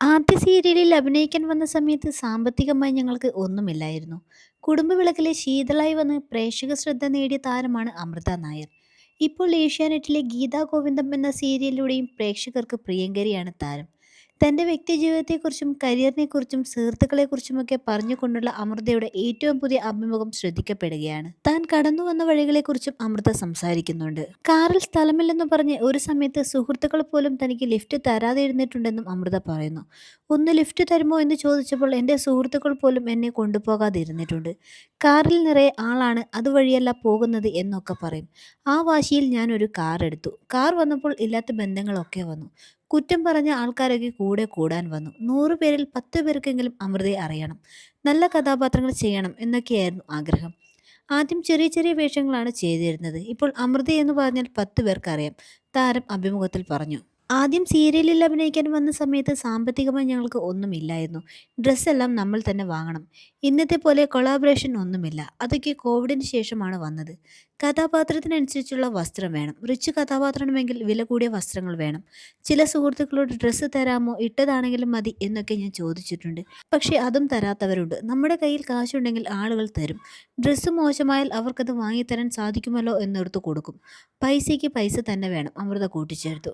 ആദ്യ സീരിയലിൽ അഭിനയിക്കാൻ വന്ന സമയത്ത് സാമ്പത്തികമായി ഞങ്ങൾക്ക് ഒന്നുമില്ലായിരുന്നു. കുടുംബവിളക്കിലെ ശീതളായി വന്ന് പ്രേക്ഷക ശ്രദ്ധ നേടിയ താരമാണ് അമൃത നായർ. ഇപ്പോൾ ഏഷ്യാനെറ്റിലെ ഗീതാ ഗോവിന്ദം എന്ന സീരിയലിലൂടെയും പ്രേക്ഷകർക്ക് പ്രിയങ്കരിയാണ് താരം. തന്റെ വ്യക്തിജീവിതത്തെക്കുറിച്ചും കരിയറിനെക്കുറിച്ചും സുഹൃത്തുക്കളെക്കുറിച്ചുമൊക്കെ പറഞ്ഞുകൊണ്ടുള്ള അമൃതയുടെ ഏറ്റവും പുതിയ അഭിമുഖം ശ്രദ്ധിക്കപ്പെടുകയാണ്. താൻ കടന്നു വന്ന വഴികളെക്കുറിച്ചും അമൃത സംസാരിക്കുന്നുണ്ട്. കാറിൽ സ്ഥലമില്ലെന്ന് പറഞ്ഞ് ഒരു സമയത്ത് സുഹൃത്തുക്കൾ പോലും തനിക്ക് ലിഫ്റ്റ് തരാതെ ഇരുന്നിട്ടുണ്ടെന്നും അമൃത പറയുന്നു. ഒന്ന് ലിഫ്റ്റ് തരുമോ എന്ന് ചോദിച്ചപ്പോൾ എന്റെ സുഹൃത്തുക്കൾ പോലും എന്നെ കൊണ്ടുപോകാതെ ഇരുന്നിട്ടുണ്ട് കാറിൽ നിറയെ ആളാണ് അതുവഴിയല്ല പോകുന്നത് എന്നൊക്കെ പറയും. ആ വാശിയിൽ ഞാൻ ഒരു കാർ എടുത്തു. കാർ വന്നപ്പോൾ ഇല്ലാത്ത ബന്ധങ്ങളൊക്കെ വന്നു. കുറ്റം പറഞ്ഞ ആൾക്കാരൊക്കെ കൂടെ കൂടാൻ വന്നു. നൂറു പേരിൽ പത്ത് പേർക്കെങ്കിലും അമൃതയെ അറിയണം. നല്ല കഥാപാത്രങ്ങൾ ചെയ്യണം എന്നൊക്കെയായിരുന്നു ആഗ്രഹം. ആദ്യം ചെറിയ ചെറിയ വേഷങ്ങളാണ് ചെയ്തിരുന്നത്. ഇപ്പോൾ അമൃത എന്ന് പറഞ്ഞാൽ പത്ത് പേർക്കറിയാം താരം അഭിമുഖത്തിൽ പറഞ്ഞു. ആദ്യം സീരിയലിൽ അഭിനയിക്കാൻ വന്ന സമയത്ത് സാമ്പത്തികമായി ഞങ്ങൾക്ക് ഒന്നുമില്ലായിരുന്നു. ഡ്രസ്സെല്ലാം നമ്മൾ തന്നെ വാങ്ങണം. ഇന്നത്തെ പോലെ കൊളാബറേഷൻ ഒന്നുമില്ല. അതൊക്കെ കോവിഡിന് ശേഷമാണ് വന്നത്. കഥാപാത്രത്തിനനുസരിച്ചുള്ള വസ്ത്രം വേണം. റിച്ച് കഥാപാത്രമെങ്കിൽ വില കൂടിയ വസ്ത്രങ്ങൾ വേണം. ചില സുഹൃത്തുക്കളോട് ഡ്രസ്സ് തരാമോ ഇട്ടതാണെങ്കിലും മതി എന്നൊക്കെ ഞാൻ ചോദിച്ചിട്ടുണ്ട്. പക്ഷേ അതും തരാത്തവരുണ്ട്. നമ്മുടെ കയ്യിൽ കാശുണ്ടെങ്കിൽ ആളുകൾ തരും. ഡ്രസ്സ് മോശമായാൽ അവർക്കത് വാങ്ങിത്തരാൻ സാധിക്കുമല്ലോ എന്നോർത്ത് കൊടുക്കും. പൈസയ്ക്ക് പൈസ തന്നെ വേണം അമൃത കൂട്ടിച്ചേർത്തു.